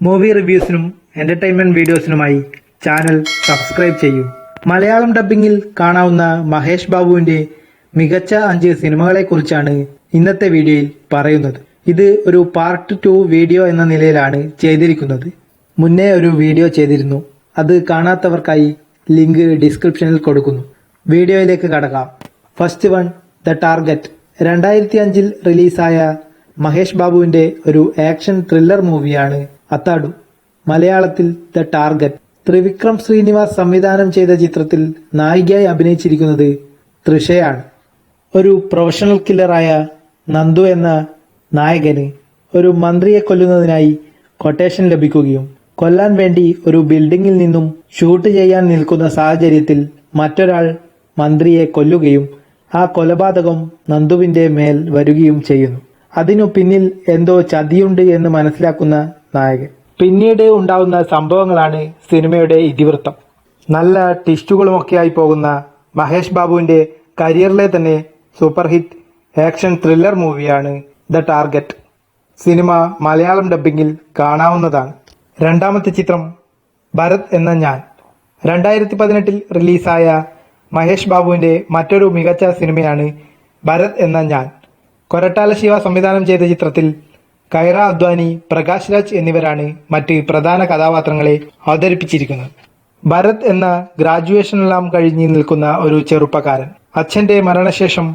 Movie റിവ്യൂസിനും entertainment വീഡിയോസിനുമായി channel subscribe ചെയ്യൂ. മലയാളം ഡബ്ബിംഗിൽ കാണാവുന്ന മഹേഷ് ബാബുവിന്റെ മികച്ച അഞ്ച് സിനിമകളെക്കുറിച്ചാണ് ഇന്നത്തെ വീഡിയോയിൽ പറയുന്നത്. ഇത് ഒരു പാർട്ട് ടു വീഡിയോ എന്ന നിലയിലാണ് ചെയ്തിരിക്കുന്നത്. മുന്നേ ഒരു വീഡിയോ ചെയ്തിരുന്നു. അത് കാണാത്തവർക്കായി ലിങ്ക് ഡിസ്ക്രിപ്ഷനിൽ കൊടുക്കുന്നു. വീഡിയോയിലേക്ക് കടക്കാം. ഫസ്റ്റ് വൺ ദ ടാർഗറ്റ് രണ്ടായിരത്തി അഞ്ചിൽ റിലീസായ മഹേഷ് ബാബുവിന്റെ ഒരു ആക്ഷൻ ത്രില്ലർ മൂവിയാണ് അത്താഡു മലയാളത്തിൽ ദ ടാർഗറ്റ്. ത്രിവിക്രം ശ്രീനിവാസ് സംവിധാനം ചെയ്ത ചിത്രത്തിൽ നായികയായി അഭിനയിച്ചിരിക്കുന്നത് തൃഷയാണ്. ഒരു പ്രൊഫഷണൽ കില്ലറായ നന്ദു എന്ന നായകന് ഒരു മന്ത്രിയെ കൊല്ലുന്നതിനായി കൊട്ടേഷൻ ലഭിക്കുകയും കൊല്ലാൻ വേണ്ടി ഒരു ബിൽഡിംഗിൽ നിന്നും ഷൂട്ട് ചെയ്യാൻ നിൽക്കുന്ന സാഹചര്യത്തിൽ മറ്റൊരാൾ മന്ത്രിയെ കൊല്ലുകയും ആ കൊലപാതകം നന്ദുവിന്റെ മേൽ വരികയും ചെയ്യുന്നു. അതിനു പിന്നിൽ എന്തോ ചതിയുണ്ട് എന്ന് മനസ്സിലാക്കുന്ന നായകൻ. പിന്നീട് ഉണ്ടാവുന്ന സംഭവങ്ങളാണ് സിനിമയുടെ ഇതിവൃത്തം. നല്ല ടിസ്റ്റുകളുമൊക്കെയായി പോകുന്ന മഹേഷ് ബാബുവിന്റെ കരിയറിലെ തന്നെ സൂപ്പർ ഹിറ്റ് ആക്ഷൻ ത്രില്ലർ മൂവിയാണ് ദ ടാർഗറ്റ്. സിനിമ മലയാളം ഡബ്ബിംഗിൽ കാണാവുന്നതാണ്. രണ്ടാമത്തെ ചിത്രം ഭരത് എന്ന ഞാൻ. രണ്ടായിരത്തി പതിനെട്ടിൽ റിലീസായ മഹേഷ് ബാബുവിന്റെ മറ്റൊരു മികച്ച സിനിമയാണ് ഭരത് എന്ന ഞാൻ. കൊരട്ടാല ശിവ സംവിധാനം ചെയ്ത ചിത്രത്തിൽ കൈറ അദ്വാനി പ്രകാശ് രാജ് എന്നിവരാണ് മറ്റ് പ്രധാന കഥാപാത്രങ്ങളെ അവതരിപ്പിച്ചിരിക്കുന്നത്. ഭരത് എന്ന ഗ്രാജുവേഷനെല്ലാം കഴിഞ്ഞ് നിൽക്കുന്ന ഒരു ചെറുപ്പക്കാരൻ. അച്ഛന്റെ മരണശേഷം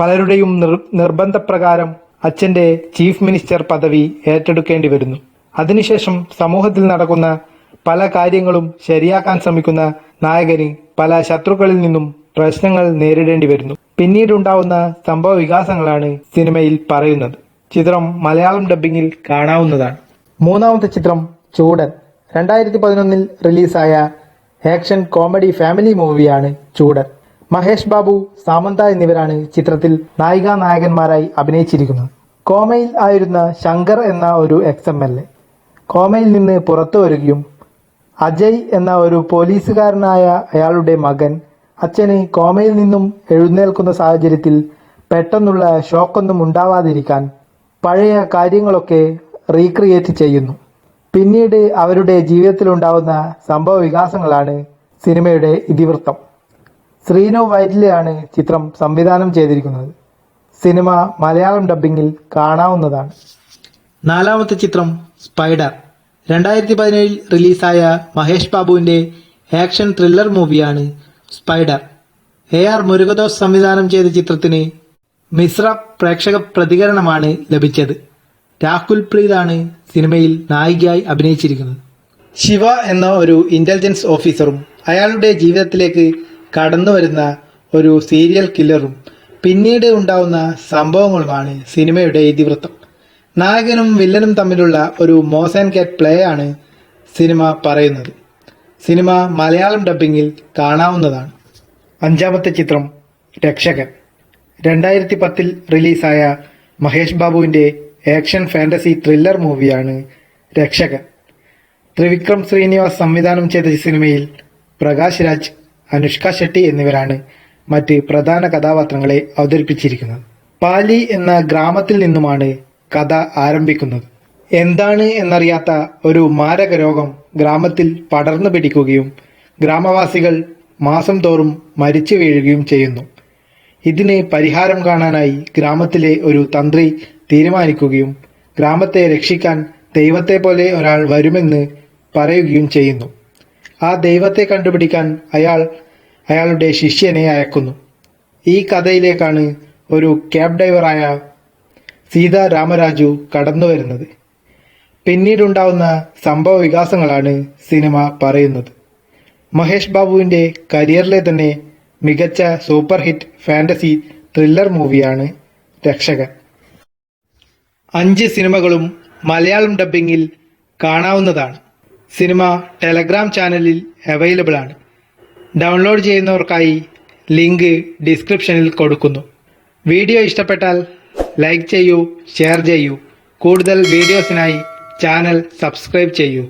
പലരുടെയും നിർ നിർബന്ധപ്രകാരം അച്ഛന്റെ ചീഫ് മിനിസ്റ്റർ പദവി ഏറ്റെടുക്കേണ്ടി വരുന്നു. അതിനുശേഷം സമൂഹത്തിൽ നടക്കുന്ന പല കാര്യങ്ങളും ശരിയാക്കാൻ ശ്രമിക്കുന്ന നായകന് പല ശത്രുക്കളിൽ നിന്നും പ്രശ്നങ്ങൾ നേരിടേണ്ടി വരുന്നു. പിന്നീടുണ്ടാവുന്ന സംഭവ വികാസങ്ങളാണ് സിനിമയിൽ പറയുന്നത്. ചിത്രം മലയാളം ഡബ്ബിംഗിൽ കാണാവുന്നതാണ്. മൂന്നാമത്തെ ചിത്രം ചൂടൻ. രണ്ടായിരത്തി പതിനൊന്നിൽ റിലീസായ ആക്ഷൻ കോമഡി ഫാമിലി മൂവിയാണ് ചൂടൻ. മഹേഷ് ബാബു സാമന്ത എന്നിവരാണ് ചിത്രത്തിൽ നായികാ നായകന്മാരായി അഭിനയിച്ചിരിക്കുന്നത്. കോമയിൽ ആയിരുന്ന ശങ്കർ എന്ന ഒരു എക്സ് എം എൽ എ കോമയിൽ നിന്ന് പുറത്തു വരികയും അജയ് എന്ന ഒരു പോലീസുകാരനായ അയാളുടെ മകൻ അച്ഛന് കോമയിൽ നിന്നും എഴുന്നേൽക്കുന്ന സാഹചര്യത്തിൽ പെട്ടെന്നുള്ള ഷോക്കൊന്നും ഉണ്ടാവാതിരിക്കാൻ പഴയ കാര്യങ്ങളൊക്കെ റീക്രിയേറ്റ് ചെയ്യുന്നു. പിന്നീട് അവരുടെ ജീവിതത്തിലുണ്ടാവുന്ന സംഭവ വികാസങ്ങളാണ് സിനിമയുടെ ഇതിവൃത്തം. ശ്രീനു വൈറ്റിലാണ് ചിത്രം സംവിധാനം ചെയ്തിരിക്കുന്നത്. സിനിമ മലയാളം ഡബ്ബിംഗിൽ കാണാവുന്നതാണ്. നാലാമത്തെ ചിത്രം സ്പൈഡർ. രണ്ടായിരത്തി പതിനേഴിൽ റിലീസായ മഹേഷ് ബാബുവിന്റെ ആക്ഷൻ ത്രില്ലർ മൂവിയാണ് സ്പൈഡർ. എ ആർ മുരുകദോസ് സംവിധാനം ചെയ്ത ചിത്രത്തിന് മിശ്ര പ്രേക്ഷക പ്രതികരണമാണ് ലഭിച്ചത്. രാഹുൽ പ്രീതാണ് സിനിമയിൽ നായികയായി അഭിനയിച്ചിരിക്കുന്നത്. ശിവ എന്ന ഒരു ഇന്റലിജൻസ് ഓഫീസറും അയാളുടെ ജീവിതത്തിലേക്ക് കടന്നു വരുന്ന ഒരു സീരിയൽ കില്ലറും പിന്നീട് ഉണ്ടാവുന്ന സംഭവങ്ങളുമാണ് സിനിമയുടെ ഇതിവൃത്തം. നായകനും വില്ലനും തമ്മിലുള്ള ഒരു മോസ് ആൻഡ് കാറ്റ് പ്ലേ ആണ് സിനിമ പറയുന്നത്. സിനിമ മലയാളം ഡബ്ബിംഗിൽ കാണാവുന്നതാണ്. അഞ്ചാമത്തെ ചിത്രം രക്ഷകൻ. രണ്ടായിരത്തി പത്തിൽ റിലീസായ മഹേഷ് ബാബുവിന്റെ ആക്ഷൻ ഫാന്റസി ത്രില്ലർ മൂവിയാണ് രക്ഷകൻ. ത്രിവിക്രം ശ്രീനിവാസ് സംവിധാനം ചെയ്ത സിനിമയിൽ പ്രകാശ് രാജ് അനുഷ്ക ഷെട്ടി എന്നിവരാണ് മറ്റ് പ്രധാന കഥാപാത്രങ്ങളെ അവതരിപ്പിച്ചിരിക്കുന്നത്. പാലി എന്ന ഗ്രാമത്തിൽ നിന്നുമാണ് കഥ ആരംഭിക്കുന്നത്. എന്താണ് എന്നറിയാത്ത ഒരു മാരക രോഗം ഗ്രാമത്തിൽ പടർന്നു പിടിക്കുകയും ഗ്രാമവാസികൾ മാസം തോറും മരിച്ചു വീഴുകയും ചെയ്യുന്നു. ഇതിന് പരിഹാരം കാണാനായി ഗ്രാമത്തിലെ ഒരു തന്ത്രി തീരുമാനിക്കുകയും ഗ്രാമത്തെ രക്ഷിക്കാൻ ദൈവത്തെ പോലെ ഒരാൾ വരുമെന്ന് പറയുകയും ചെയ്യുന്നു. ആ ദൈവത്തെ കണ്ടുപിടിക്കാൻ അയാൾ അയാളുടെ ശിഷ്യനെ അയക്കുന്നു. ഈ കഥയിലേക്കാണ് ഒരു ക്യാബ് ഡ്രൈവറായ സീതാ രാമരാജു കടന്നു വരുന്നത് പിന്നീടുണ്ടാവുന്ന സംഭവ വികാസങ്ങളാണ് സിനിമ പറയുന്നത്. മഹേഷ് ബാബുവിന്റെ കരിയറിലെ തന്നെ മികച്ച സൂപ്പർ ഹിറ്റ് ഫാന്റസി ത്രില്ലർ മൂവിയാണ് രക്ഷകൻ. അഞ്ച് സിനിമകളും മലയാളം ഡബ്ബിംഗിൽ കാണാവുന്നതാണ്. സിനിമ ടെലഗ്രാം ചാനലിൽ അവൈലബിൾ ആണ്. ഡൗൺലോഡ് ചെയ്യുന്നവർക്കായി ലിങ്ക് ഡിസ്ക്രിപ്ഷനിൽ കൊടുക്കുന്നു. വീഡിയോ ഇഷ്ടപ്പെട്ടാൽ ലൈക്ക് ചെയ്യൂ ഷെയർ ചെയ്യൂ. കൂടുതൽ വീഡിയോസിനായി ചാനൽ സബ്സ്ക്രൈബ് ചെയ്യൂ.